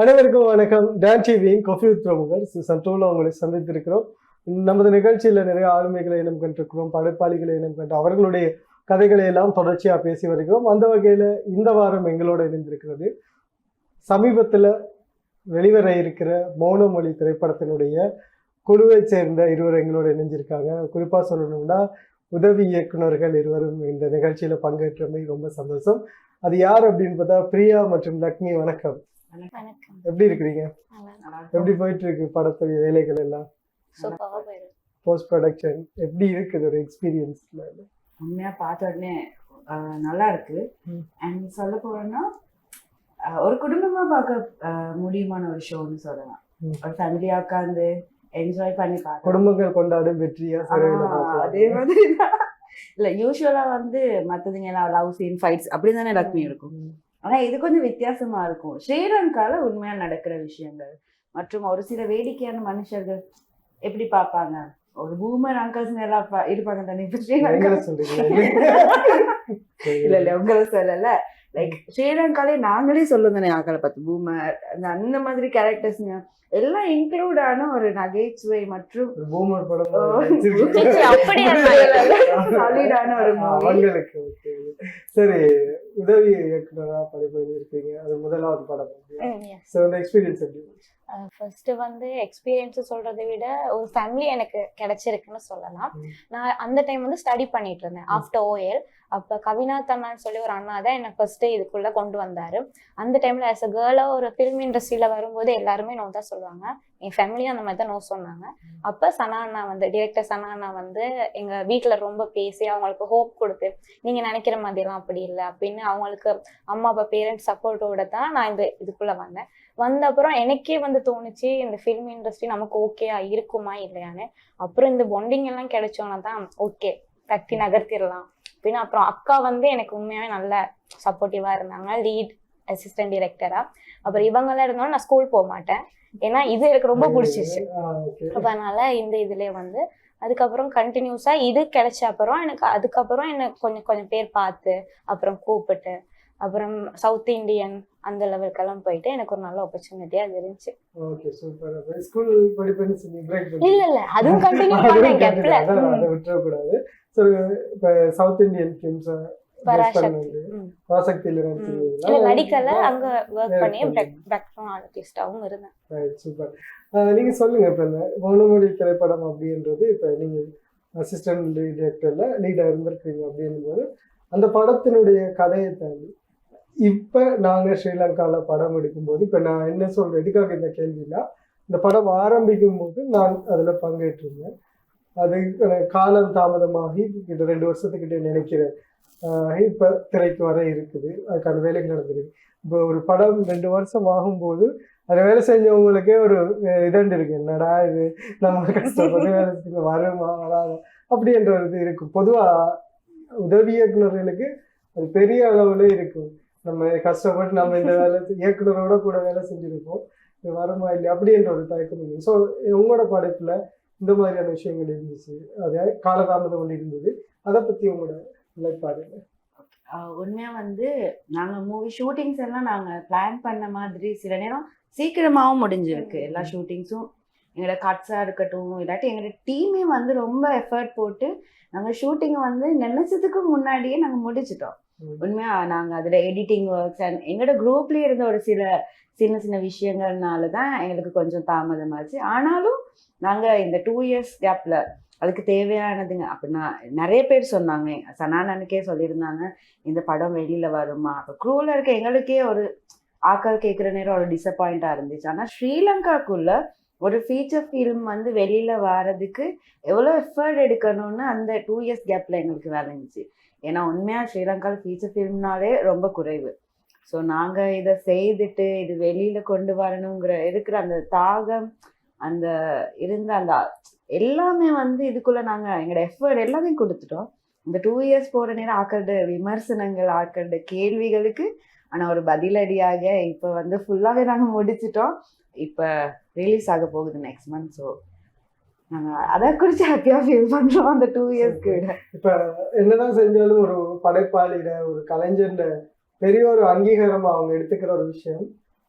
அனைவருக்கும் வணக்கம். டான் டிவியின் காஃபி வித் பிரமுகர் சீசன் டூவில் உங்களை சந்தித்திருக்கிறோம். நமது நிகழ்ச்சியில் நிறைய ஆளுமைகளை இனம் கண்டிருக்கிறோம் படைப்பாளிகளை இனம் கண்டு அவர்களுடைய கதைகளை எல்லாம் தொடர்ச்சியாக பேசி வருகிறோம். அந்த வகையில் இந்த வாரம் எங்களோட இணைந்திருக்கிறது சமீபத்தில் வெளிவர இருக்கிற மௌனமொழி திரைப்படத்தினுடைய குழுவை சேர்ந்த இருவர் எங்களோட இணைஞ்சிருக்காங்க. குறிப்பாக சொல்லணும்னா உதவி இயக்குனர்கள் இருவரும் இந்த நிகழ்ச்சியில் பங்கேற்றமை ரொம்ப சந்தோஷம். அது யார் அப்படின்னு பார்த்தா பிரியா மற்றும் லக்ஷ்மி வணக்கம். வணக்கம். எப்படி இருக்கிறீங்க? நல்லா எப்படி போயிட்டு இருக்கு படத்துடைய வேலைகள் எல்லாம்? போஸ்ட் ப்ரொடக்ஷன் எப்படி இருக்குது ஒரு எக்ஸ்பீரியன்ஸ்ல உண்மையா பார்த்த உடனே நல்லா இருக்கு. அண்ட் சொல்ல போறோம்னா ஆஹ், ஒரு குடும்பமா பார்க்க முடியுமான ஒரு ஷோன்னு சொல்லலாம். ஒரு ஃபேமிலியா உட்காந்து என்ஜாய் பண்ணி பார்க்கலாம். குடும்பங்கள் கொண்டாடும் வெற்றியா. அதே மாதிரி. இல்ல யூஸ்வலா வந்து மத்ததுங்க எல்லாம் லவ் சீன் ஃபைட்ஸ் அப்படி தானே லக்ஷ்மி இருக்கும். ஆனா இது கொஞ்சம் வித்தியாசமா இருக்கும். ஸ்ரீலங்கால உண்மையா நடக்கிற விஷயங்கள். மற்றும் ஒரு சில வேடிக்கையான மனுஷர்கள் எப்படி பார்ப்பாங்க? ஒரு பூமர் அங்கிள்ஸ் எல்லாம் பா- இருப்பாங்க தானே இப்ப இல்ல இல்ல உங்களை சொல்லல. லைக் ஸ்ரீலங்காலே நாங்களே சொல்லுவோம் தானே ஆக்களை பார்த்து பூமர். அந்த அந்த மாதிரி கேரக்டர்ஸ்ங்க எல்லாம் இன்க்ளூட் ஆன ஒரு நகைச்சுவை மற்றும் பூமர் படம் சாலிடான ஒரு. சரி உதவி இயக்குனரா பணிபுரிந்து இருக்கீங்க. அது முதலாவது படம். ஸோ அந்த எக்ஸ்பீரியன்ஸ் எப்படி? ஃபர்ஸ்ட் வந்து எக்ஸ்பீரியன்ஸ் சொல்றதை விட ஒரு ஃபேமிலி எனக்கு கிடைச்சிருக்குன்னு சொல்லலாம். நான் அந்த டைம் வந்து ஸ்டடி பண்ணிட்டு இருந்தேன். ஆஃப்டர் ஓஎல் அப்போ கவினாத் அண்ணான்னு சொல்லி ஒரு அண்ணா தான் என்னை ஃபர்ஸ்ட் இதுக்குள்ளே கொண்டு வந்தார். அந்த டைமில் ஆஸ் அ கேர்ளாக ஒரு ஃபிலிம் இண்டஸ்ட்ரியில் வரும்போது எல்லாருமே நோ தான் சொல்லுவாங்க. என் ஃபேமிலியும் அந்த மாதிரி தான் நோ சொன்னாங்க. அப்போ சனா அண்ணா வந்து டிரெக்டர் சனா அண்ணா வந்து எங்கள் வீட்டில் ரொம்ப பேசி அவங்களுக்கு ஹோப் கொடுத்து நீங்கள் நினைக்கிற மாதிரிலாம் அப்படி இல்லை அப்படின்னு அவங்களுக்கு அம்மா அப்பா பேரண்ட்ஸ் சப்போர்ட்டோட தான் நான் இந்த இதுக்குள்ளே வந்தேன். வந்த அப்புறம் எனக்கே வந்து தோணுச்சு இந்த ஃபிலிம் இண்டஸ்ட்ரி நமக்கு ஓகேயா இருக்குமா இல்லையான்னு. அப்புறம் இந்த பொண்டிங் எல்லாம் கிடைச்சோன்னா தான் ஓகே கட்டி நகர்த்திடலாம். அப்படின்னு அப்புறம் அக்கா வந்து எனக்கு உண்மையாவே நல்ல சப்போர்ட்டிவா இருந்தாங்க. லீட் அசிஸ்டன்ட் டிரெக்டரா அப்புறம் இவங்கெல்லாம் இருந்தாலும் நான் ஸ்கூல் போக மாட்டேன். ஏன்னா இது எனக்கு ரொம்ப. அப்ப அதனால இந்த இதுலயே வந்து அதுக்கப்புறம் கண்டினியூஸா இது கிடைச்ச அப்புறம் எனக்கு அதுக்கப்புறம் எனக்கு கொஞ்சம் கொஞ்சம் பேர் பார்த்து அப்புறம் கூப்பிட்டு அப்புறம் சவுத் இந்தியன் அந்த லெவலுக்கெல்லாம் போயிட்டு எனக்கு ஒரு நல்ல ஆப்பர்ச்சுனிட்டியா அது இருந்துச்சு. ஓகே சூப்பர் அப்ப ஸ்கூல் படிப்புன்னு பிரேக் இல்ல இல்ல. அதுவும் கண்டினியூ பண்ணேன் கேப்ல அதை விட்டுறக்கூடாது. ஸோ இப்போ சவுத் இந்தியன் ஃபிலிம்ஸ். பராசக்தியில இல்ல நடிச்சிருக்கீங்களா நடிக்கல அங்க Work பண்ணி பண்ணி. பேக்ரவுண்ட் ஆர்டிஸ்டாவும் இருந்தேன். சூப்பர் நீங்க சொல்லுங்க இப்ப இந்த மௌனமொழி திரைப்படம் அப்படின்றது இப்ப நீங்க அசிஸ்டன்ட் டிரெக்டர்ல லீடா இருந்திருக்கீங்க அப்படின்னும் போது அந்த படத்தினுடைய கதையை தாண்டி. இப்போ நாங்கள் ஸ்ரீலங்காவில் படம் எடுக்கும்போது இப்போ நான் என்ன சொல்கிறேன் எதுக்காக இந்த கேள்வினா இந்த படம் ஆரம்பிக்கும் போது நான் அதில் பங்கேற்றிருந்தேன். அது காலம் தாமதமாகி கிட்ட ரெண்டு வருஷத்துக்கிட்ட நினைக்கிறேன் இப்போ திரைக்கு வர இருக்குது. அதுக்கான வேலைகள் நடந்திருக்கு. இப்போ ஒரு படம் ரெண்டு வருஷம் ஆகும்போது அதை வேலை செஞ்சவங்களுக்கே ஒரு இதண்டு இருக்கு. என்னடா இது? நம்ம கஷ்டப்பட்டு வேலை செஞ்சு வருமா வராதா? அப்படின்ற ஒரு இது இருக்கும். பொதுவாக உதவி இயக்குநர்களுக்கு அது பெரிய அளவில் இருக்கும். நம்ம கஷ்டப்பட்டு நம்ம இந்த வேலை இயக்குனரோட கூட வேலை செஞ்சிருப்போம் இது வருமா இல்லை அப்படின்ற ஒரு தயக்கம் இருக்கு ஸோ உங்களோட படைப்புல இந்த மாதிரியான விஷயங்கள் இருந்துச்சு அது காலதாமதம் ஒன்று இருந்தது அதை பத்தி உங்களோட நிலைப்பாடு என்ன? ஆஹ் உண்மையா வந்து நாங்க மூவி ஷூட்டிங்ஸ் எல்லாம் நாங்க பிளான் பண்ண மாதிரி சில நேரம் சீக்கிரமாவும் முடிஞ்சிருக்கு. எல்லா ஷூட்டிங்ஸும் எங்களோட கட்ஸா இருக்கட்டும் இல்லாட்டி எங்களோட டீமே வந்து ரொம்ப எஃபர்ட் போட்டு நாங்க ஷூட்டிங்கை வந்து நினைச்சதுக்கு முன்னாடியே நாங்க முடிச்சிட்டோம். உண்மையா? நாங்கள் அதில் எடிட்டிங் ஒர்க்ஸ் அண்ட் எங்களோட குரூப்லேயே இருந்த ஒரு சில சின்ன சின்ன விஷயங்கள்னால தான் எங்களுக்கு கொஞ்சம் தாமதமாச்சு ஆனாலும் நாங்கள் இந்த டூ இயர்ஸ் கேப்பில் அதுக்கு தேவையானதுங்க. அப்படின்னா நிறைய பேர் சொன்னாங்க. சனானனுக்கே சொல்லியிருந்தாங்க இந்த படம் வெளியில் வருமா? அப்போ க்ரூவில் இருக்க எங்களுக்கே ஒரு ஆக்கள் கேட்குற நேரம் ஒரு டிசப்பாயிண்ட்டாக இருந்துச்சு. ஆனால் ஸ்ரீலங்காக்குள்ளே ஒரு ஃபீச்சர் ஃபிலிம் வந்து வெளியில் வர்றதுக்கு எவ்வளோ எஃபர்ட் எடுக்கணும்னு அந்த டூ இயர்ஸ் கேப்பில் எங்களுக்கு வேலை இருந்துச்சு. ஏன்னா உண்மையாக ஸ்ரீலங்காவில் ஃபீச்சர் ஃபிலிம்னாலே ரொம்ப குறைவு. ஸோ நாங்கள் இதை செய்துட்டு இது வெளியில் கொண்டு வரணுங்கிற இருக்கிற அந்த தாகம் அந்த இருந்த அந்த எல்லாமே வந்து இதுக்குள்ளே நாங்கள் எங்களோட எஃபர்ட் எல்லாமே கொடுத்துட்டோம். இந்த டூ இயர்ஸ் போகிற நேரம் ஆக்களோட விமர்சனங்கள் ஆக்களோட கேள்விகளுக்கு ஆனால் ஒரு பதிலடியாக இப்போ வந்து ஃபுல்லாகவே நாங்கள் முடிச்சிட்டோம். இப்ப ரிலீஸ் ஆக போகுது நெக்ஸ்ட் மந்த் ஸோ அதை குறித்து ஹாப்பியா ஃபீல் பண்றோம் அந்த டூ இயர்ஸ்க்கு விட இப்ப என்னதான் செஞ்சாலும் ஒரு படைப்பாளிட ஒரு கலைஞர்ட பெரிய ஒரு அங்கீகாரம் அவங்க எடுத்துக்கிற ஒரு விஷயம்.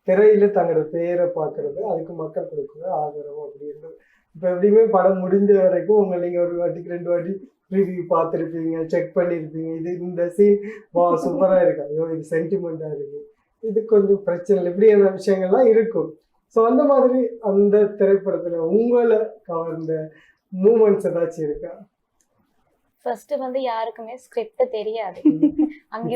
திரையில தங்களோட பேரை பார்க்கறது அதுக்கு மக்கள் கொடுக்குற ஆதரவு அப்படின்றது. இப்போ எப்படியுமே படம் முடிஞ்ச வரைக்கும் உங்களை நீங்க ஒரு வாட்டிக்கு ரெண்டு வாட்டி ரிவ்யூ பார்த்துருப்பீங்க செக் பண்ணியிருப்பீங்க இது இந்த சீன் வா சூப்பரா இருக்கு. ஐயோ இது சென்டிமெண்டா இருக்கு. இது கொஞ்சம் பிரச்சனை இல்லை. இப்படியான விஷயங்கள்லாம் இருக்கும். ஸோ அந்த மாதிரி அந்த திரைப்படத்துல உங்களை கவர்ந்த மூமெண்ட்ஸ் ஏதாச்சும் இருக்கா? ஃபர்ஸ்ட் வந்து யாருக்குமே ஸ்கிரிப்ட் தெரியாது. அங்கே.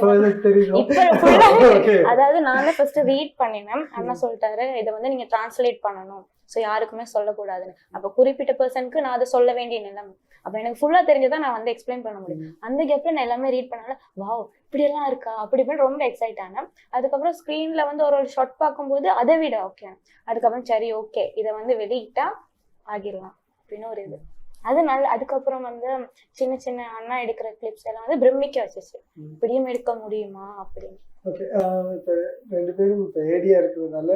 அதாவது நான் ஃபர்ஸ்ட் ரீட் பண்ணினேன். அண்ணா சொல்லிட்டாரு இதை வந்து நீங்க டிரான்ஸ்லேட் பண்ணணும். ஸோ யாருக்குமே சொல்லக்கூடாதுன்னு. அப்ப குறிப்பிட்ட பர்சனுக்கு நான் அதை சொல்ல வேண்டிய நிலைமை. அப்ப எனக்கு ஃபுல்லா தெரிஞ்சதான் நான் வந்து எக்ஸ்பிளைன் பண்ண முடியும். அந்த கேப்ல நான் எல்லாமே ரீட் பண்ணால வாவ் இப்படி எல்லாம் இருக்கா? அப்படி இப்படின்னு ரொம்ப எக்ஸைட் ஆனேன். அதுக்கப்புறம் ஸ்க்ரீன்ல வந்து ஒரு ஒரு ஷாட் பார்க்கும்போது அதை விட ஓகே அதுக்கப்புறம் சரி ஓகே இதை வந்து வெளியிட்டா ஆகிடலாம் அப்படின்னு ஒரு இது. அது நல்ல அதுக்கப்புறம் வந்து சின்ன சின்ன அண்ணா எடுக்கிற கிளிப்ஸ் எல்லாம் வந்து பிரமிக்க வச்சுச்சு. இப்படியும் எடுக்க முடியுமா அப்படின்னு. ஓகே இப்போ ரெண்டு பேரும் இப்போ ஏடியா இருக்கிறதுனால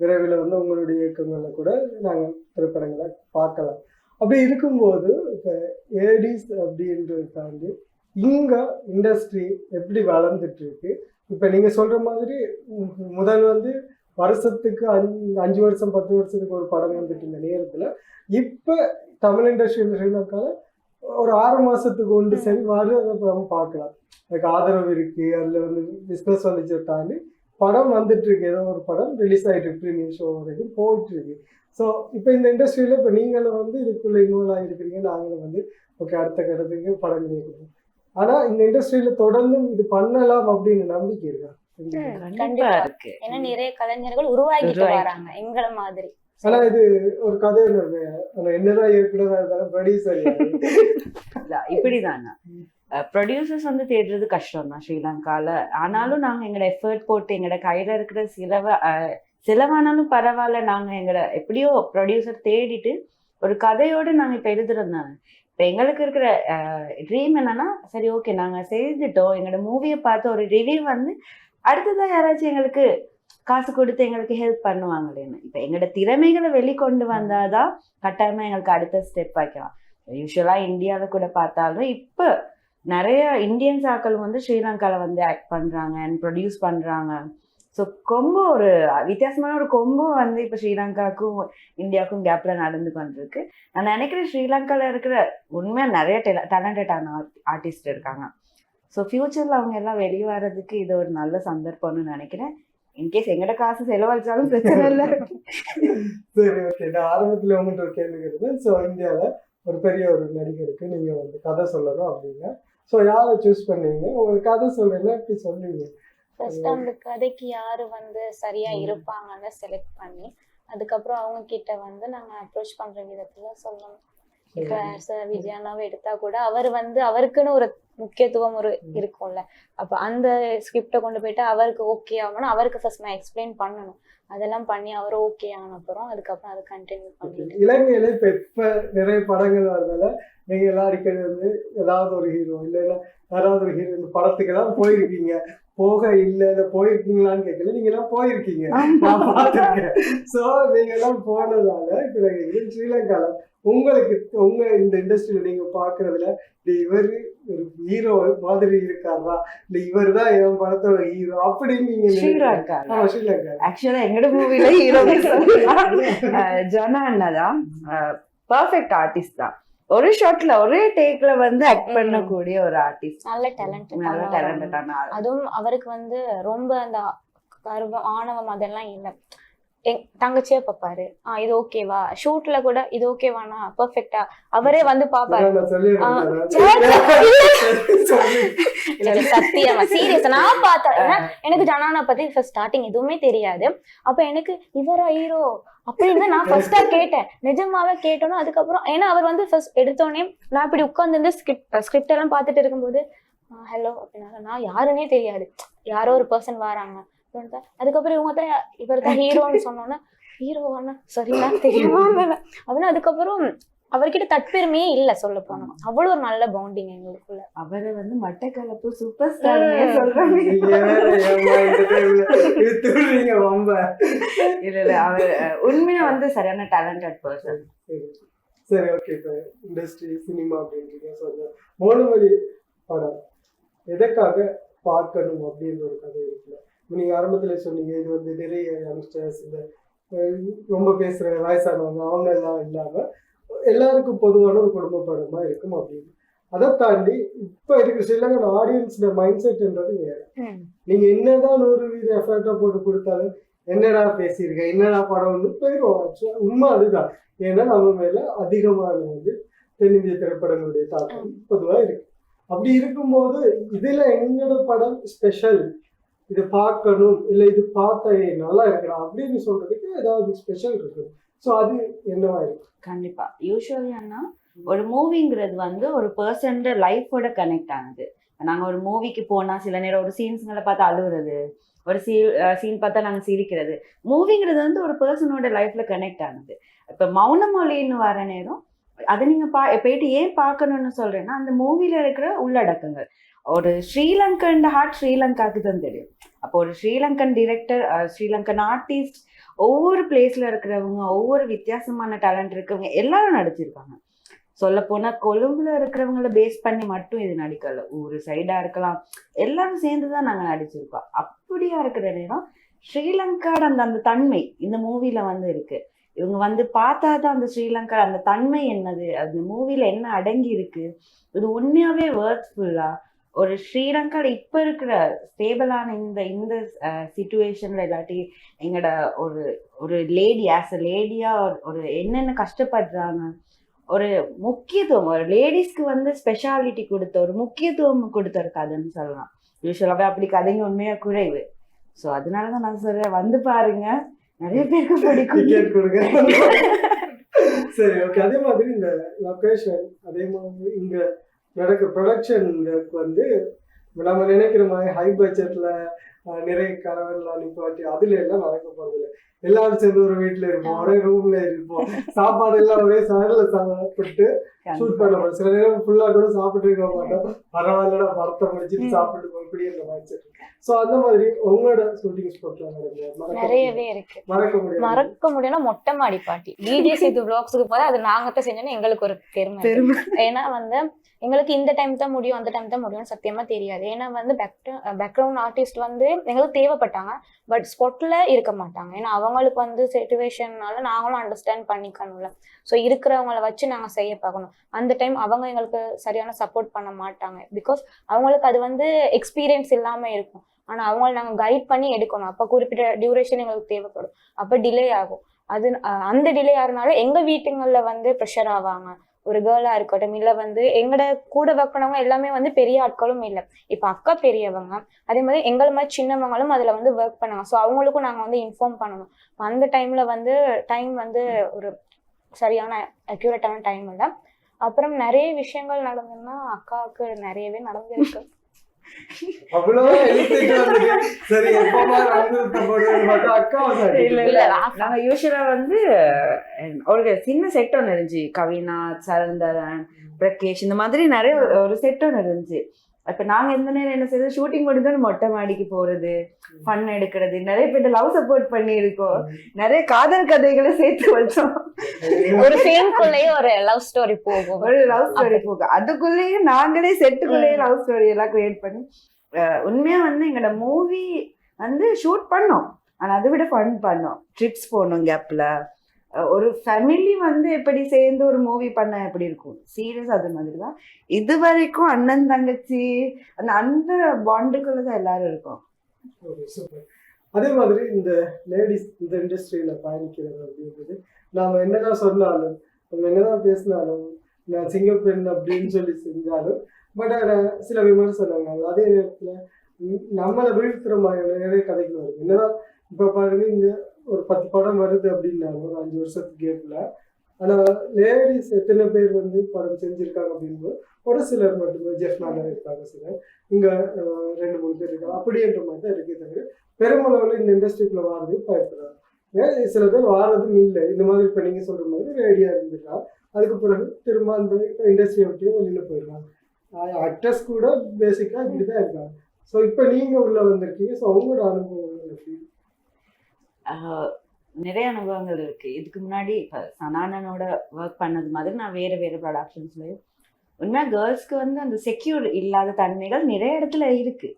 விரைவில் வந்து உங்களுடைய இயக்கங்களை கூட நாங்கள் திரைப்படங்களை பார்க்கலாம். அப்படி இருக்கும்போது இப்போ ஏடிஸ் அப்படின்றத தாண்டி இங்கே இண்டஸ்ட்ரி எப்படி வளர்ந்துட்டு இருக்கு இப்போ நீங்கள் சொல்கிற மாதிரி முதல் வந்து வருஷத்துக்கு அஞ்சு அஞ்சு வருஷம் பத்து வருஷத்துக்கு ஒரு படம் வந்துட்டு இருந்த நேரத்தில் இப்போ தமிழ் இண்டஸ்ட்ரியில் ஸ்ரீலங்காவில் ஒரு ஆறு மாதத்துக்கு ஒன்று சரி அதை நம்ம பார்க்கலாம். அதுக்கு ஆதரவு இருக்குது அதில் வந்து பிஸ்னஸ் வந்துச்சு தாண்டி படம் வந்துட்டு இருக்கு ஏதோ ஒரு படம் ரிலீஸ் ஆகிட்டு இருக்கு ப்ரீமியர் ஷோ வரைக்கும் போயிட்டு இருக்கு ஸோ இப்போ இந்த இண்டஸ்ட்ரியில் இப்போ நீங்களும் வந்து இதுக்குள்ள இன்வால்வ் ஆகிருக்கிறீங்க நாங்களும் வந்து ஓகே அடுத்த கட்டத்துக்கு படம் கேட்குறோம் ஆனால் இந்த இண்டஸ்ட்ரியில் தொடர்ந்தும் இது பண்ணலாம் அப்படின்னு நம்பிக்கை இருக்கா? கண்டிப்பா. இருக்கு. ஏன்னா நிறைய கலைஞர்கள் உருவாக்கிட்டு உருவாக்கி- வராங்க எங்களை மாதிரி. ஆனா இது ஒரு கதை என்னதான் இயக்குனரா இருந்தாலும் ப்ரொடியூசர் இல்ல, இப்படிதாங்க. ப்ரொடியூசர்ஸ் வந்து தேடுறது கஷ்டம் தான் ஸ்ரீலங்கால. ஆனாலும் நாங்க எங்களோட எஃபர்ட் போட்டு எங்களோட கையில இருக்கிற சிலவ அஹ், செலவானாலும் பரவாயில்ல. நாங்கள் எங்களை எப்படியோ ப்ரொடியூசர் தேடிட்டு ஒரு கதையோடு நாங்கள் இப்போ எழுதுறதுனால இப்போ எங்களுக்கு இருக்கிற ட்ரீம் என்னன்னா சரி ஓகே நாங்கள் செய்துட்டோம் எங்களோட மூவியை பார்த்து ஒரு ரிவ்யூ வந்து அடுத்ததான் யாராச்சும் எங்களுக்கு காசு கொடுத்து எங்களுக்கு ஹெல்ப் பண்ணுவாங்களேன்னு. இப்போ எங்களோட திறமைகளை வெளிக்கொண்டு வந்தால் தான் கட்டாயமாக எங்களுக்கு அடுத்த ஸ்டெப் வைக்கலாம். யூஸ்வலாக இந்தியாவில் கூட பார்த்தாலும் இப்போ நிறைய இந்தியன்ஸ் ஆக்கள் வந்து ஸ்ரீலங்காவில் வந்து ஆக்ட் பண்ணுறாங்க அண்ட் ப்ரொடியூஸ் பண்ணுறாங்க ஸோ கொம்பு ஒரு வித்தியாசமான ஒரு கொம்பு வந்து இப்போ ஸ்ரீலங்காவுக்கும் இந்தியாவுக்கும் கேப்ல நடந்து கொண்டிருக்கு. நான் நினைக்கிறேன் ஸ்ரீலங்கால இருக்கிற உண்மையாக நிறைய டேலண்டடான ஆர்டிஸ்ட் இருக்காங்க. ஸோ ஃப்யூச்சரில் அவங்க எல்லாம் வெளியே வர்றதுக்கு இது ஒரு நல்ல சந்தர்ப்பம்னு நினைக்கிறேன். இன்கேஸ் எங்கட காசு செலவழிச்சாலும் பிரச்சனை இல்லை. சரி ஓகே நான் ஆரம்பத்துல உங்கள்கிட்ட ஒரு கேள்வி கேட்டேன். ஸோ இந்தியாவில் ஒரு பெரிய ஒரு நடிகருக்கு நீங்க வந்து கதை சொல்லணும் அப்படின்னா. ஸோ யாரை சூஸ் பண்ணுவீங்க உங்களுக்கு கதை சொல்றீங்கன்னா எப்படி சொல்லுவீங்க? ஃபர்ஸ்ட் அந்த கதைக்கு யாரு வந்து சரியா. இருப்பாங்கன்னு செலக்ட் பண்ணி அதுக்கப்புறம் அவங்க கிட்ட வந்து நாங்க அப்ரோச் பண்ற விதத்துல சொல்லணும். இப்ப சார். விஜயானாவை எடுத்தா கூட அவர் வந்து அவருக்குன்னு ஒரு முக்கியத்துவம் ஒரு. இருக்கும்ல. அப்ப அந்த ஸ்கிரிப்டை கொண்டு போயிட்டு அவருக்கு ஓகே ஆகணும் அவருக்கு ஃபர்ஸ்ட் நான் எக்ஸ்பிளைன் பண்ணணும். அதெல்லாம் பண்ணி அவர் ஓகே ஆன அப்புறம் அதுக்கப்புறம் அதை கண்டினியூ பண்ணிட்டு இலங்கையில இப்ப இப்ப நிறைய படங்கள் வரதால நீங்க எல்லாம் அடிக்கடி வந்து ஏதாவது ஒரு ஹீரோ இல்லைன்னா யாராவது ஒரு ஹீரோ படத்துக்கு எல்லாம் போயிருக்கீங்க. போக இல்ல இல்ல போயிருக்கீங்களான்னு கேட்கல. நீங்க எல்லாம் போயிருக்கீங்க நான் பார்த்திருக்கேன். சோ நீங்க எல்லாம் போனதால இப்ப நாங்க இங்க ஸ்ரீலங்கால உங்களுக்கு உங்க இந்த இண்டஸ்ட்ரியில நீங்க பாக்குறதுல இந்த இவர் ஒரு ஹீரோ மாதிரி இருக்காரா? இல்ல இவர் தான் என் படத்தோட ஹீரோ அப்படின்னு நீங்க. ஸ்ரீலங்கா ஸ்ரீலங்கா ஆக்சுவலா எங்கட மூவில ஹீரோ ஜனா அண்ணாதான் பர்ஃபெக்ட் ஆர்டிஸ்ட் தான். ஒரு ஷாட்ல ஒரே டேக்ல வந்து ஆக்ட். பண்ணக்கூடிய ஒரு ஆர்டிஸ்ட் நல்ல டேலண்ட் நல்ல டேலண்டடான அதுவும் அவருக்கு வந்து ரொம்ப அந்த கர்வம் ஆணவம் அதெல்லாம் இல்லை. எங் தங்கச்சியே பார்ப்பாரு ஆ இது ஓகேவா ஷூட்ல கூட இது ஓகேவானா பெர்ஃபெக்டா அவரே வந்து பாப்பாரு. சத்தியமா சீரியஸ் நான் பார்த்தேன் ஏன்னா எனக்கு ஜனானா பத்தி ஃபர்ஸ்ட் ஸ்டார்டிங் எதுவுமே தெரியாது. அப்ப எனக்கு இவரா ஹீரோ அப்படின்னு நான் ஃபர்ஸ்டா கேட்டேன். நிஜமாவே கேட்டோன்னா அதுக்கப்புறம் ஏன்னா அவர் வந்து ஃபர்ஸ்ட் எடுத்தோடனே நான் இப்படி உட்கார்ந்து ஸ்கிரிப்ட் ஸ்கிரிப்ட் எல்லாம் பார்த்துட்டு இருக்கும்போது ஹலோ அப்படின்னா நான் யாருன்னே தெரியாது. யாரோ ஒரு பர்சன் வராங்க. அதுக்கப்புறம் இவங்க தான் இவர் தான் ஹீரோன்னு சொன்னோன்னே ஹீரோவானா சரிண்ணா தெரியுமா. அப்படின்னு அதுக்கப்புறம் அவர்கிட்ட தற்பெருமையே இல்ல சொல்ல போனோம் அவ்வளவு ஒரு நல்ல பவுண்டிங் எங்களுக்குள்ள. அவரை வந்து மட்டக்களப்பு சூப்பர் ஸ்டார் சொல்றாங்க. இல்ல இல்ல அவர் உண்மையா வந்து சரியான டேலண்டட் பர்சன் சரி சரி ஓகே இப்போ இண்டஸ்ட்ரி சினிமா அப்படின்றீங்க சொல்லுங்க மோனமொழி படம் எதற்காக பார்க்கணும் அப்படின்ற ஒரு கதை இருக்குல்ல? நீங்க ஆரம்பத்துல சொன்னீங்க இது வந்து நிறைய யங்ஸ்டர்ஸ் இந்த ரொம்ப பேசுற வயசானவங்க அவங்க எல்லாம் இல்லாம எல்லாருக்கும் பொதுவான ஒரு குடும்ப படமா இருக்கும் அப்படின்னு. அதை தாண்டி இப்ப இருக்கிற ஸ்ரீலங்கன் ஆடியன்ஸோட மைண்ட் செட்ன்றது வேற. நீங்க என்னதான் நூறு வீத எஃபர்ட்டா போட்டு கொடுத்தாலும் என்னடா பேசியிருக்க என்னடா படம்னு போயிடுவோம் உண்மை அதுதான். ஏன்னா நம்ம மேல அதிகமான வந்து தென்னிந்திய திரைப்படங்களுடைய தாக்கம் பொதுவா இருக்கு. அப்படி இருக்கும்போது இதுல எங்களோட படம் ஸ்பெஷல் இதை பார்க்கணும் இல்ல இது பார்த்தா நல்லா இருக்கணும் அப்படின்னு சொல்றதுக்கு ஏதாவது ஸ்பெஷல் இருக்கு. ஸோ அது என்னவா இருக்கு? கண்டிப்பா. யூஸ்வலி என்ன ஒரு மூவிங்கிறது வந்து ஒரு பர்சன் லைஃபோட கனெக்ட் ஆனது. நாங்க ஒரு மூவிக்கு போனா சில நேரம் ஒரு சீன்ஸ்களை பார்த்து அழுகுறது ஒரு சீ சீன் பார்த்தா நாங்க சிரிக்கிறது. மூவிங்கிறது வந்து ஒரு பர்சனோட லைஃப்ல கனெக்ட் ஆனது. இப்ப மௌனமொழின்னு வர நேரம் அதை நீங்கள் பா போயிட்டு ஏன் பார்க்கணும்னு சொல்கிறேன்னா அந்த மூவியில் இருக்கிற உள்ளடக்கங்கள். ஒரு ஸ்ரீலங்கன் ஹார்ட் ஸ்ரீலங்காக்கு தான் தெரியும். அப்போ ஒரு ஸ்ரீலங்கன் டிரெக்டர் ஸ்ரீலங்கன் ஆர்டிஸ்ட் ஒவ்வொரு பிளேஸில் இருக்கிறவங்க ஒவ்வொரு வித்தியாசமான டேலண்ட் இருக்கவங்க எல்லாரும் நடிச்சிருக்காங்க. சொல்லப்போனால் கொழும்புல இருக்கிறவங்கள பேஸ் பண்ணி மட்டும் இது நடிக்கல. ஒரு சைடாக இருக்கலாம். எல்லாரும் சேர்ந்து தான் நாங்கள் நடிச்சிருக்கோம். அப்படியா இருக்கிற நேரம் ஸ்ரீலங்காட அந்த அந்த தன்மை இந்த மூவியில் வந்து இருக்குது இவங்க வந்து பார்த்தாதான் அந்த ஸ்ரீலங்கா அந்த தன்மை என்னது? அந்த மூவில என்ன அடங்கி இருக்கு? இது உண்மையாவே வேர்த்ஃபுல்லா ஒரு ஸ்ரீலங்கால இப்ப இருக்கிற ஸ்டேபிளான இந்த இந்த சுச்சுவேஷன்ல இல்லாட்டி எங்களோட ஒரு ஒரு லேடி ஆஸ் அ லேடியா ஒரு என்னென்ன கஷ்டப்படுறாங்க? ஒரு முக்கியத்துவம் ஒரு லேடிஸ்க்கு வந்து ஸ்பெஷாலிட்டி கொடுத்த ஒரு முக்கியத்துவம் கொடுத்த ஒரு கதைன்னு சொல்லலாம். யூஸ்வலாகவே அப்படி கதைங்க உண்மையா குறைவு. ஸோ அதனால தான் நான் சொல்றேன் வந்து பாருங்க. நிறைய பேருக்கு பிடிக்கும். டிக்கெட் கொடுங்க. சரி ஓகே அதே மாதிரி இந்த லொகேஷன் அதே மாதிரி இங்க நடக்க ப்ரொடக்ஷன் வந்து நம்ம நினைக்கிற மாதிரி ஹை பட்ஜெட்ல நிறைய கரவெல்லாம் நிப்பாட்டி அதுல எல்லாம் நடக்க போறது இல்லை. எல்லாரும் சேர்ந்து ஒரு வீட்டுல இருப்போம் ஒரே ரூம்ல இருப்போம். சாப்பாடு எல்லாம் ஒரே சாரில சாப்பிட்டு ஷூட் பண்ண போறோம். சில நேரம் ஃபுல்லா கூட சாப்பிட்டு இருக்க மாட்டோம். பரவாயில்லடா படத்தை முடிச்சுட்டு சாப்பிட்டு போய் இப்படி மைண்ட் செட் ஸோ அந்த மாதிரி உங்களோட ஷூட்டிங் நடந்த நிறையவே இருக்கு. மறக்க முடியாது. மறக்க முடியும்னா மொட்டை மாடி பாட்டி. டிஜிஎஸ் இது பிளாக்ஸுக்கு போது அது நாங்க தான் செஞ்சோன்னு எங்களுக்கு ஒரு பெருமை இருக்கு. பெருமை. ஏன்னா வந்து எங்களுக்கு இந்த டைம் தான் முடியும் அந்த டைம் தான் முடியும்னு சத்தியமா தெரியாது. ஏன்னா வந்து பேக்ரவுண்ட் ஆர்டிஸ்ட் வந்து எங்களுக்கு தேவைப்பட்டாங்க பட் ஸ்பாட்ல இருக்க மாட்டாங்க. ஏன்னா அவங்களுக்கு வந்து சுச்சுவேஷன்னால நாங்களும் அண்டர்ஸ்டாண்ட் பண்ணிக்கணும்ல. ஸோ இருக்கிறவங்கள வச்சு நாங்கள் செய்ய பார்க்கணும். அந்த டைம் அவங்க எங்களுக்கு சரியான சப்போர்ட் பண்ண மாட்டாங்க. பிகாஸ் அவங்களுக்கு அது வந்து எக்ஸ்பீரியன்ஸ் இல்லாம இருக்கும். ஆனால் அவங்கள நாங்கள் கைட் பண்ணி எடுக்கணும். அப்போ குறிப்பிட்ட டியூரேஷன் எங்களுக்கு தேவைப்படும். அப்போ டிலே ஆகும். அது அந்த டிலே ஆகிறனால எங்கள் வீட்டுங்களில் வந்து ப்ரெஷர் ஆவாங்க. ஒரு கேர்ளா இருக்கட்டும் இல்ல வந்து எங்கட கூட ஒர்க் பண்ணவங்க எல்லாமே வந்து பெரிய ஆட்களும் இல்லை. இப்ப அக்கா பெரியவங்க அதே மாதிரி எங்களை மாதிரி சின்னவங்களும் அதுல வந்து ஒர்க் பண்ணாங்க ஸோ அவங்களுக்கும் நாங்க வந்து இன்ஃபார்ம் பண்ணணும். அந்த டைம்ல வந்து டைம் வந்து ஒரு சரியான அக்யூரேட்டான டைம் இல்லை. அப்புறம் நிறைய விஷயங்கள் நடந்ததுன்னா அக்காவுக்கு நிறையவே நடந்திருக்கு. அவ்வளவு சரி இல்ல. இல்ல நாங்க யூஸ்வலா வந்து ஒரு சின்ன செட் ஒன்று இருந்துச்சு. கவினா சரந்தரன் பிரகேஷ் இந்த மாதிரி நிறைய ஒரு செட் ஒன்று இருந்துச்சு. இப்ப நாங்க எந்த நேரம் என்ன செய்யறது ஷூட்டிங் முடிஞ்சோன்னு மொட்டை மாடிக்கு போறது ஃபன் எடுக்கிறது. நிறைய பேர் லவ் சப்போர்ட் பண்ணி இருக்கோம் நிறைய காதல் கதைகளை சேர்த்து வச்சோம். ஒரு ஃபிலிம்குள்ளேயே ஒரு லவ் ஸ்டோரி போகும். ஒரு லவ் ஸ்டோரி போக அதுக்குள்ளேயே நாங்களே செட்டுக்குள்ளேயே லவ் ஸ்டோரி எல்லாம் கிரியேட் பண்ணி அஹ், உண்மையா வந்து எங்களோட மூவி வந்து ஷூட் பண்ணோம். ஆனா அதை விட ஃபன் பண்ணோம். ட்ரிப்ஸ் போனோம் கேப்ல ஒரு ஃபேமிலி வந்து எப்படி சேர்ந்து ஒரு மூவி பண்ண எப்படி இருக்கும்? சீரியஸ் அது மாதிரி தான் இது வரைக்கும் அண்ணன் தங்கச்சி அந்த அந்த பாண்டுக்குள்ள தான் எல்லாரும் இருக்கும். அதே மாதிரி இந்த லேடிஸ் இந்த இண்டஸ்ட்ரியில பயணிக்கிறது அப்படின்றது நாம என்னதான் சொன்னாலும் நம்ம என்னதான் பேசினாலும் நான் சிங்க பெண் அப்படின்னு சொல்லி செஞ்சாலும் பட் சில விமர்சனங்கள் அதே நேரத்தில் நம்மளை வீழ்த்துற மாதிரியான நிறைய கதைகள் வருது என்னதான் இப்போ பாருங்க இங்கே ஒரு பத்து படம் வருது அப்படின்னாங்க ஒரு அஞ்சு வருஷத்துக்கு கேப்ல ஆனா லேடிஸ் எத்தனை பேர் வந்து படம் செஞ்சிருக்காங்க அப்படிங்கும்போது ஒரு சிலர் மட்டுமே ஜெஃப் இருக்காங்க சிலர். இங்க ரெண்டு மூணு பேர் இருக்காங்க. அப்படின்ற மாதிரி தான் இருக்கே தவிர பெருமளவில் இந்த இண்டஸ்ட்ரிக்குள்ள வாரது பயப்படுறாங்க சில பேர் வாரதும் இல்லை. இந்த மாதிரி இப்போ நீங்கள் சொல்ற மாதிரி ரேடியா இருந்துருக்கா அதுக்கு பிறகு திரும்ப அந்த இண்டஸ்ட்ரியை விட்டு வெளியில போயிடுறாங்க. ஆக்டர்ஸ் கூட பேசிக்காக இப்படி தான் இருக்காங்க. ஸோ இப்போ நீங்கள் உள்ள வந்திருக்கீங்க. ஸோ அவங்களோட அனுபவம் எப்படி நிறைய அனுபவங்கள் இருக்கு. இதுக்கு முன்னாடி இப்போ சனானனோட ஒர்க் பண்ணது மாதிரி நான் வேற வேற ப்ரொடக்ஷன்ஸ்லயும் உண்மையா கேர்ள்ஸ்க்கு வந்து அந்த செக்யூர் இல்லாத தன்மைகள் நிறைய இடத்துல இருக்கு.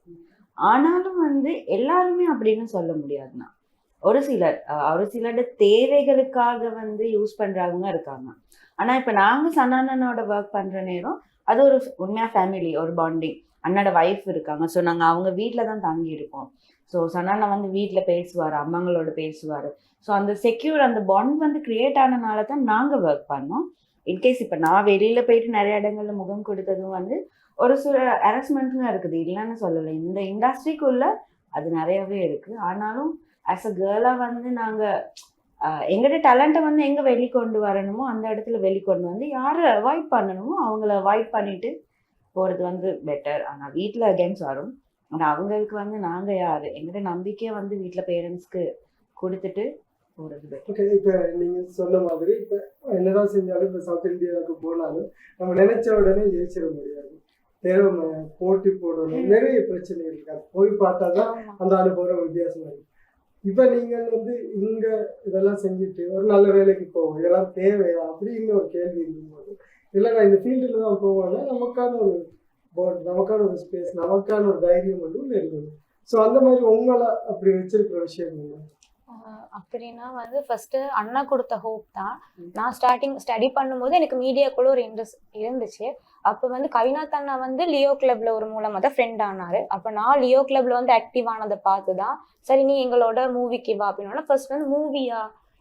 ஆனாலும் வந்து எல்லாருமே அப்படின்னு சொல்ல முடியாதுண்ணா. ஒரு சிலர் ஒரு சிலரோட தேவைகளுக்காக வந்து யூஸ் பண்றவங்க இருக்காங்க. ஆனா இப்ப நாங்க சனானனோட ஒர்க் பண்ற நேரம் அது ஒரு உண்மையா ஃபேமிலி ஒரு பாண்டிங் அண்ணோட ஒய்ஃப் இருக்காங்க. ஸோ நாங்கள் அவங்க வீட்டில் தான் தங்கி இருப்போம் ஸோ சனானா வந்து வீட்டில் பேசுவார் அம்மாங்களோட பேசுவார். ஸோ அந்த செக்யூர் அந்த பாண்ட் வந்து கிரியேட் ஆனனால தான் நாங்கள் ஒர்க் பண்ணோம். இன்கேஸ் இப்போ நான் வெளியில் போயிட்டு நிறைய இடங்களில் முகம் கொடுத்ததும் வந்து ஒரு சில ஹராஸ்மெண்ட்ஸும் இருக்குது. இல்லைன்னு சொல்லலை. இந்த இண்டஸ்ட்ரிக்குள்ள அது நிறையவே இருக்குது ஆனாலும் ஆஸ் அ கேர்ளாக வந்து நாங்கள் எங்கிட்ட டேலண்ட்டை வந்து எங்கே வெளிக்கொண்டு வரணுமோ அந்த இடத்துல வெளிக்கொண்டு வந்து யாரை அவாய்ட் பண்ணணுமோ அவங்கள அவாய்ட் பண்ணிட்டு போகிறது வந்து பெட்டர் ஆனால் வீட்டில் கேம்ஸ் வரும். ஆனா அவங்களுக்கு வந்து நாங்க யாரு? எங்கட நம்பிக்கையை வந்து வீட்ல பேரண்ட்ஸ்க்கு கொடுத்துட்டு பெட்டர் ஓகே இப்போ நீங்க சொன்ன மாதிரி இப்போ என்னதான் செஞ்சாலும் இப்போ சவுத் இந்தியாவுக்கு போனாலும் நம்ம நினைச்ச உடனே ஜெயிச்சிட முடியாது. தேவை போட்டி போடணும். நிறைய பிரச்சனை இருக்காது போய் பார்த்தா தான். அந்த அனுபவம் வித்தியாசமா இருக்கு. இப்போ நீங்கள் வந்து இங்க இதெல்லாம் செஞ்சுட்டு ஒரு நல்ல வேலைக்கு போவோம் இதெல்லாம் தேவையா? அப்படின்னு ஒரு கேள்வி இருக்கும்போது. இல்லை நான் இந்த ஃபீல்டில் தான் போவேன்னா நமக்கான ஒரு நமக்கான ஒரு ஸ்பேஸ் நமக்கான ஒரு தைரியம் ஒண்ணு இருக்கணும் ஸோ அந்த மாதிரி உங்களை அப்படி வச்சிருக்கிற விஷயம் என்ன? அப்படின்னா வந்து ஃபர்ஸ்ட் அண்ணா கொடுத்த ஹோப் தான். நான் ஸ்டார்டிங் ஸ்டடி பண்ணும்போது எனக்கு மீடியாக்குள்ள ஒரு இன்ட்ரெஸ்ட் இருந்துச்சு. அப்போ வந்து கவிநாத் அண்ணா வந்து லியோ கிளப்ல ஒரு மூலமா தான் ஃப்ரெண்ட் ஆனாரு. அப்போ நான் லியோ கிளப்ல வந்து ஆக்டிவ் ஆனதை பார்த்து தான் சரி நீ எங்களோட மூவிக்கு வா அப்படின்னா ஃபர்ஸ்ட் வந்து மூவியா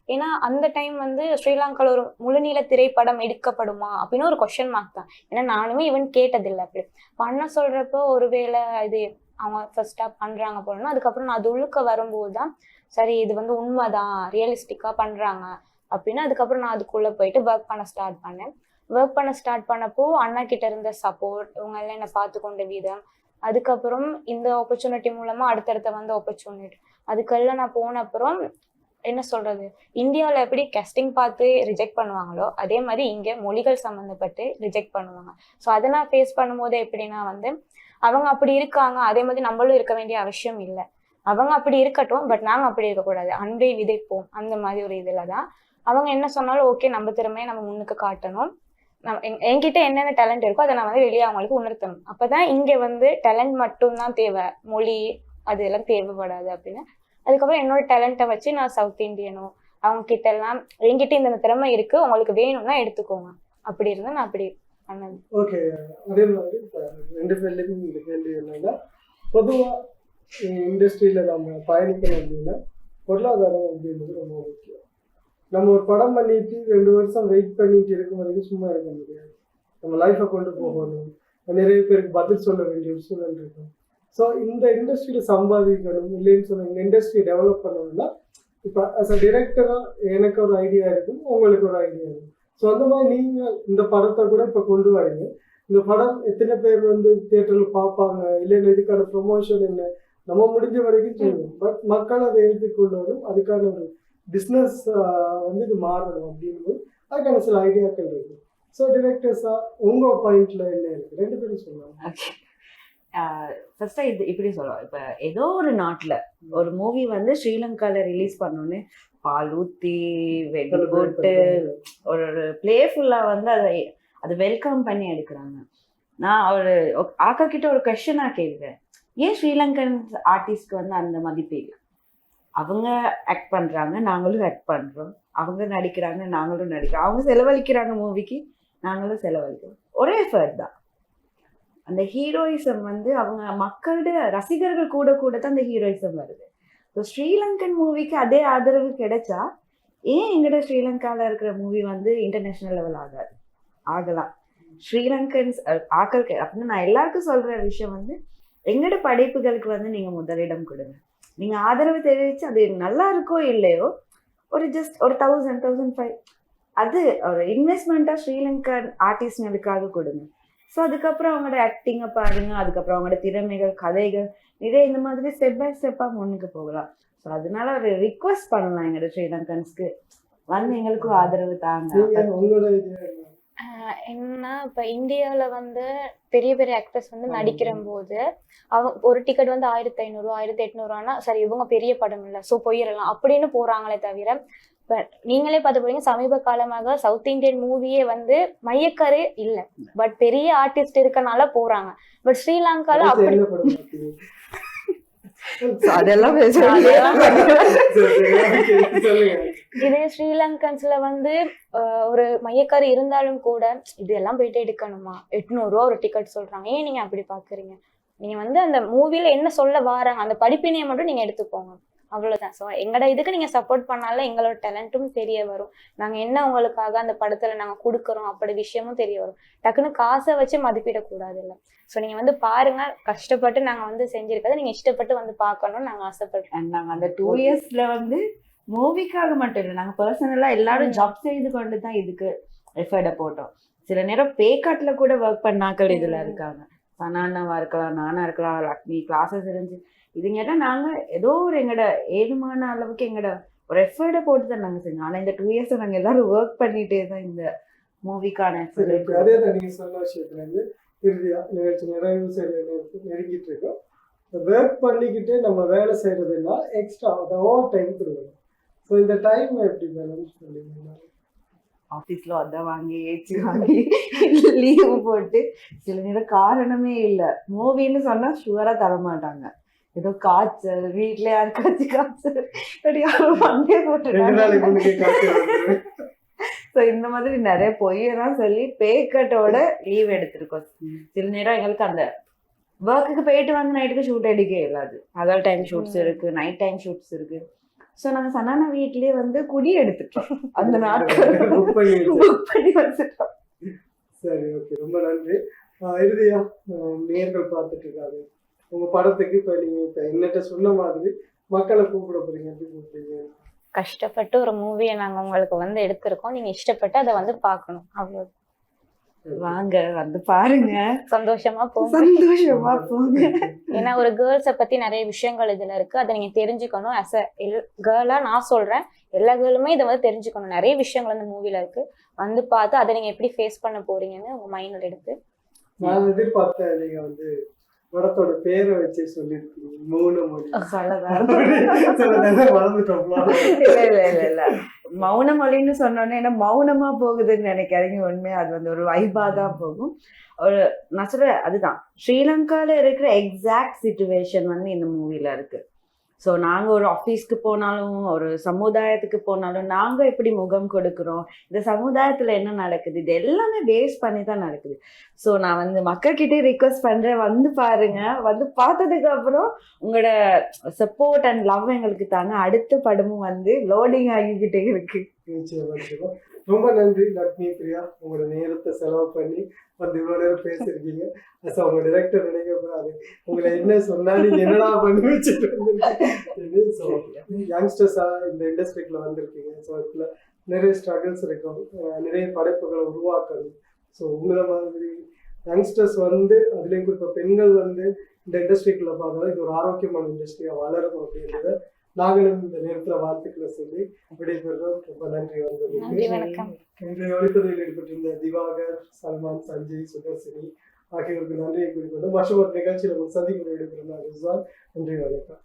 ஏன்னா அந்த டைம் வந்து ஸ்ரீலங்கால ஒரு முழுநீள திரைப்படம் எடுக்கப்படுமா? அப்படின்னு ஒரு கொஷன் மார்க் தான். ஏன்னா நானுமே ஈவன் கேட்டதில்லை அப்படி. பண்ண சொல்கிறப்போ சொல்றப்போ ஒருவேளை இது அவங்க ஃபர்ஸ்டா பண்றாங்க போலன்னா அதுக்கப்புறம் நான் அது உள்ளுக்க வரும்போது தான் சரி இது வந்து உண்மைதான் ரியலிஸ்டிக்கா பண்றாங்க. அப்படின்னு அதுக்கப்புறம் நான் அதுக்குள்ள போயிட்டு ஒர்க் பண்ண ஸ்டார்ட் பண்ணேன். ஒர்க் பண்ண ஸ்டார்ட் பண்ணப்போ அண்ணா கிட்ட இருந்த சப்போர்ட் இவங்க எல்லாம் என்னை பார்த்து கொண்ட விதம் அதுக்கப்புறம் இந்த ஆப்பர்ச்சுனிட்டி மூலமா அடுத்தடுத்த வந்த ஆப்பர்ச்சுனிட்டி அதுக்கெல்லாம் நான் போன அப்புறம் என்ன சொல்றது? இந்தியாவில் எப்படி கெஸ்டிங் பார்த்து ரிஜெக்ட் பண்ணுவாங்களோ அதே மாதிரி இங்கே மொழிகள் சம்மந்தப்பட்டு ரிஜெக்ட் பண்ணுவாங்க. ஸோ அதை நான் ஃபேஸ் பண்ணும்போது எப்படின்னா வந்து அவங்க அப்படி இருக்காங்க அதே மாதிரி நம்மளும் இருக்க வேண்டிய அவசியம் இல்லை. அவங்க அப்படி இருக்கட்டும் பட் நாங்கள் அப்படி இருக்கக்கூடாது. அன்பை விதைப்போம். அந்த மாதிரி ஒரு இதில் தான். அவங்க என்ன சொன்னாலும் ஓகே நம்ம திறமையை நம்ம முன்னுக்கு காட்டணும். நம்ம என்கிட்ட என்னென்ன டேலண்ட் இருக்கோ அதை நான் வந்து வெளியே அவங்களுக்கு உணர்த்தணும். அப்போ தான் இங்கே வந்து டேலண்ட் மட்டும்தான் தேவை. மொழி அது எல்லாம் தேவைப்படாது அப்படின்னு அதுக்கப்புறம் என்னோட டேலண்ட்டை வச்சு நான் சவுத் இந்தியனோ அவங்க கிட்ட எல்லாம் என்கிட்ட இந்த திறமை இருக்கு உங்களுக்கு வேணும்னா எடுத்துக்கோங்க. அப்படி இருந்தா நான் அப்படி பண்ணது. ஓகே அதே மாதிரி ரெண்டு பேர்லேயும் இந்த கேள்வி என்னன்னா பொதுவாக இண்டஸ்ட்ரியில் நம்ம பயணிக்கணும் அப்படின்னா பொருளாதாரம் அப்படின்றது ரொம்ப முக்கியம். நம்ம ஒரு படம் பண்ணிட்டு ரெண்டு வருஷம் வெயிட் பண்ணிட்டு இருக்கும் வரைக்கும் சும்மா இருக்க முடியாது. நம்ம லைஃப்பை கொண்டு போகணும். நிறைய பேருக்கு பதில் சொல்ல வேண்டிய ஒரு சூழல் இருக்கும். ஸோ இந்த இண்டஸ்ட்ரியில் சம்பாதிக்கணும் இல்லைன்னு சொன்ன இந்த இண்டஸ்ட்ரி டெவலப் பண்ணணும்னா இப்போ அஸ் அ டிரெக்டராக எனக்கு ஒரு ஐடியா இருக்கும் உங்களுக்கு ஒரு ஐடியா இருக்கும். ஸோ அந்த மாதிரி நீங்கள் இந்த படத்தை கூட இப்போ கொண்டு வரீங்க. இந்த படம் எத்தனை பேர் வந்து தியேட்டரில் பார்ப்பாங்க இல்லைன்னா இதுக்கான ப்ரொமோஷன் என்ன நம்ம முடிஞ்ச வரைக்கும் செய்யணும் பட் மக்கள் அதை எடுத்துக்கொள்ளணும் அதுக்கான ஒரு பிஸ்னஸ் வந்து இது மாறணும் அப்படிங்கும்போது அதுக்கான சில ஐடியாக்கள் இருக்கு. ஸோ டிரெக்டர்ஸாக உங்கள் பாயிண்ட்ல என்ன இருக்கு? ரெண்டு பேரும் சொல்லலாம் ஃபர்ஸ்டா இது இப்படி சொல்லுவோம் இப்ப ஏதோ ஒரு நாட்டுல ஒரு மூவி வந்து ஸ்ரீலங்கால ரிலீஸ் பண்ணோன்னு பால் ஊத்தி வெடி போட்டு ஒரு ஒரு பிளேஃபுல்லா வந்து அதை அதை வெல்கம் பண்ணி எடுக்கிறாங்க. நான் ஒரு ஆக்கா கிட்ட ஒரு கொஸ்டினா கேட்குறேன். ஏன் ஸ்ரீலங்கன் ஆர்டிஸ்ட்க்கு வந்து அந்த மதிப்பு இல்லை? அவங்க ஆக்ட் பண்றாங்க நாங்களும் ஆக்ட் பண்றோம். அவங்க நடிக்கிறாங்க நாங்களும் நடிக்கிறோம். அவங்க செலவழிக்கிறாங்க மூவிக்கு நாங்களும் செலவழிக்கிறோம். ஒரே எஃபர்ட் தான். அந்த ஹீரோயிசம் வந்து அவங்க மக்களோட ரசிகர்கள் கூட கூட தான் அந்த ஹீரோயிசம் வருது. ஸோ ஸ்ரீலங்கன் மூவிக்கு அதே ஆதரவு கிடைச்சா ஏன் எங்கட ஸ்ரீலங்காவில் இருக்கிற மூவி வந்து இன்டர்நேஷ்னல் லெவல் ஆகாது? ஆகலாம். ஸ்ரீலங்கன்ஸ் ஆக்கள் அப்படின்னு நான் எல்லாருக்கும் சொல்கிற விஷயம் வந்து எங்கட படைப்புகளுக்கு வந்து நீங்கள் முதலிடம் கொடுங்க. நீங்கள் ஆதரவு தெரிவித்து அது நல்லா இருக்கோ இல்லையோ ஒரு ஜஸ்ட் ஒரு தௌசண்ட் தௌசண்ட் ஃபைவ் அது ஒரு இன்வெஸ்ட்மெண்ட்டாக ஸ்ரீலங்கன் ஆர்டிஸ்ட்களுக்காக கொடுங்க. ஸோ அதுக்கப்புறம் அவங்களோட ஆக்டிங்கை பாருங்க. அதுக்கப்புறம் அவங்களோட திறமைகள் கதைகள் நிறைய இந்த மாதிரி ஸ்டெப் பை ஸ்டெப்பாக முன்னுக்கு போகலாம். ஸோ அதனால ஒரு ரிக்வஸ்ட் பண்ணலாம் எங்களோட ஸ்ரீலங்கன்ஸ்க்கு வந்து எங்களுக்கும் ஆதரவு தாங்க. உங்களோட என்னன்னா இப்ப இந்தியால வந்து பெரிய பெரிய ஆக்டர்ஸ் வந்து. நடிக்கிற போது அவங்க ஒரு டிக்கெட் வந்து ஆயிரத்தி ஐநூறு ஆயிரத்தி எட்நூறுவானா சரி இவங்க பெரிய படம் இல்ல சோ போயிடலாம் அப்படின்னு போறாங்களே தவிர நீங்களே பார்த்து போறீங்க சமீப காலமாக சவுத் இந்தியன் மூவியே வந்து மையக்கரு இல்ல. பட் பெரிய ஆர்டிஸ்ட் இருக்கனால போறாங்க. பட் ஸ்ரீலங்கால அப்படி அதெல்லாம் இதே ஸ்ரீலங்கன்ஸ்ல வந்து ஆஹ், ஒரு மையக்காரி இருந்தாலும் கூட இதெல்லாம் போயிட்டு எடுக்கணுமா? எட்நூறு ரூபா ஒரு டிக்கெட் சொல்றாங்க. ஏன் நீங்க அப்படி பாக்குறீங்க? நீங்க வந்து அந்த மூவில என்ன சொல்ல வாராங்க? அந்த படிப்பினையை மட்டும் நீங்க எடுத்துக்கோங்க. அவ்வளவுதான். ஸோ எங்களோட இதுக்கு நீங்க சப்போர்ட் பண்ணால எங்களோட டேலண்ட்டும் தெரிய வரும். நாங்க என்ன உங்களுக்காக அந்த படத்துல நாங்க கொடுக்குறோம் அப்படி விஷயமும் தெரிய வரும். டக்குன்னு காசை வச்சு மதிப்பிடக்கூடாது இல்ல ஸோ நீங்க வந்து பாருங்க கஷ்டப்பட்டு நாங்க வந்து செஞ்சிருக்கதை நீங்க இஷ்டப்பட்டு வந்து பார்க்கணும்னு நாங்க ஆசைப்படுறோம். And நாங்க அந்த டூ இயர்ஸ்ல வந்து மூவிக்காக மட்டும் இல்லை நாங்க பர்சனலா எல்லாரும் ஜாப் செய்து கொண்டு தான் இதுக்கு எஃபர்ட போட்டோம். சில நேரம் பே காட்ல கூட ஒர்க் பண்ணாக்கள் இதுல. இருக்காங்க. சனானாவா இருக்கலாம் நானா இருக்கலாம் லக்ஷ்மி கிளாஸஸ் இருந்துச்சு இதுங்கிட்ட நாங்க ஏதோ ஒரு எங்கட ஏழுமான அளவுக்கு எங்கட ஒரு எஃபர்ட போட்டு தான் நாங்க செஞ்சோம். ஆனா இந்த டூ இயர்ஸ் நாங்க எல்லாரும் ஒர்க் பண்ணிட்டே தான் இந்த மூவிக்கான அதே தான் நீங்க சொன்ன விஷயத்துல இருந்து இறுதியா நிகழ்ச்சி நிறைவு நெருங்கிட்டு இருக்கோம். ஒர்க் பண்ணிக்கிட்டு நம்ம வேலை செய்யறதுன்னா எக்ஸ்ட்ரா ஓவர் டைம் கொடுக்கணும். ஸோ இந்த டைம் எப்படி பேலன்ஸ் பண்ணுவீங்க? ஆஃபீஸ்ல அத வாங்கி ஏச்சி வாங்கி லீவு போட்டு சில நேரம் காரணமே இல்ல. மூவின்னு சொன்னா ஷுவரா தர மாட்டாங்க ஏதோ காய்ச்சல் வீட்ல யாருக்காச்சும் காய்ச்சல் இப்படி யாரும் நாளைக்கு போட்டு. ஸோ இந்த மாதிரி நிறைய பொய்யெல்லாம் சொல்லி பேக்கட்டோட லீவ் எடுத்திருக்கோம். சில நேரம் எங்களுக்கு அந்த ஒர்க்குக்கு போயிட்டு வந்து நைட்டுக்கு ஷூட் அடிக்க இல்லாது. பகல் டைம் ஷூட்ஸ். இருக்கு நைட் டைம் ஷூட்ஸ் இருக்கு. ஸோ நாங்க சனானா வீட்லயே வந்து குடி எடுத்துட்டோம். அந்த நாட்கள். புக் பண்ணி வச்சுட்டோம். சரி ஓகே ரொம்ப நன்றி. இறுதியா நேர்கள் பார்த்துட்டு இருக்காங்க. உங்க படத்துக்கு இப்ப நீங்க இப்ப என்னட்ட சொன்ன மாதிரி மக்களை கூப்பிட எப்படி கூப்பிடுறீங்க கஷ்டப்பட்டு ஒரு மூவியை நாங்க உங்களுக்கு வந்து எடுத்திருக்கோம். நீங்க இஷ்டப்பட்டு அதை வந்து பார்க்கணும். அவ்வளவு. வாங்க வந்து பாருங்க. சந்தோஷமா போங்க. சந்தோஷமா போங்க. ஏன்னா ஒரு கேர்ள்ஸை பத்தி நிறைய விஷயங்கள் இதுல இருக்கு. அதை நீங்க தெரிஞ்சுக்கணும். அஸ் அ கேர்ளா நான் சொல்றேன். எல்லா கேர்ளுமே இதை வந்து தெரிஞ்சுக்கணும். நிறைய விஷயங்கள் அந்த மூவில இருக்கு. வந்து பார்த்து அதை நீங்க எப்படி ஃபேஸ் பண்ண போறீங்கன்னு உங்க மைண்ட்ல எடுத்து. நான் எதிர்பார்த்தேன் நீங்க வந்து படத்தோட பேரை வச்சு சொல்லியிருக்கீங்க மூணு மொழி. இல்ல இல்ல இல்ல இல்ல. மௌன மொழின்னு சொன்னோன்னே என்ன மௌனமா போகுதுன்னு நினைக்காதீங்க. உண்மையா அது வந்து ஒரு வைபா தான் போகும். ஒரு நான் சொல்றேன் அதுதான். ஸ்ரீலங்கால இருக்கிற எக்ஸாக்ட் சுச்சுவேஷன் வந்து இந்த மூவில இருக்கு. ஸோ நாங்கள் ஒரு ஆஃபீஸ்க்கு போனாலும் ஒரு சமுதாயத்துக்கு போனாலும் நாங்கள் எப்படி முகம் கொடுக்குறோம்? இந்த சமுதாயத்தில் என்ன நடக்குது? இது எல்லாமே பேஸ் பண்ணி தான் நடக்குது. ஸோ நான் வந்து மக்கள்கிட்டே ரிக்வஸ்ட் பண்ணுறேன் வந்து பாருங்க. வந்து பார்த்ததுக்கு அப்புறம் உங்களோட சப்போர்ட் அண்ட் லவ் எங்களுக்கு தாங்க. அடுத்த படமும் வந்து லோடிங் ஆகிக்கிட்டே இருக்கு. ரொம்ப நன்றி லக்ஷ்மி பிரியா. உங்களோட நேரத்தை செலவு பண்ணி வந்து இவ்வளவு நேரம் பேசியிருக்கீங்க. அஸ் உங்க டிரெக்டர் நினைக்கக்கூடாது உங்களை என்ன சொன்னாலும் என்னடா பண்ணி வச்சுட்டு யங்ஸ்டர்ஸா இந்த இண்டஸ்ட்ரிக்குள்ள வந்திருக்கீங்க. ஸோ இதுல நிறைய ஸ்ட்ரகிள்ஸ் இருக்கும். நிறைய படைப்புகளை உருவாக்கணும். ஸோ உங்களை மாதிரி யங்ஸ்டர்ஸ் வந்து அதுலேயும் குறிப்பாக பெண்கள் வந்து இந்த இண்டஸ்ட்ரிக்குள்ள பார்த்தா இது ஒரு ஆரோக்கியமான இண்டஸ்ட்ரியாக வளரும் அப்படின்றத நாங்களும் இந்த நேரத்துல வாழ்த்துக்களை சொல்லி விடைபெறுறோம் ரொம்ப நன்றி வந்ததுக்கு இன்றைய ஒளிப்பதிவில் ஈடுபட்டிருந்த திவாகர் சல்மான் சஞ்சய் சுதர்சினி ஆகியோருக்கு நன்றியை குறிப்பிட்டு மற்றும் ஒரு நிகழ்ச்சியில் ஈடுபட்டிருந்தார் ரிஸ்வான். நன்றி வணக்கம்.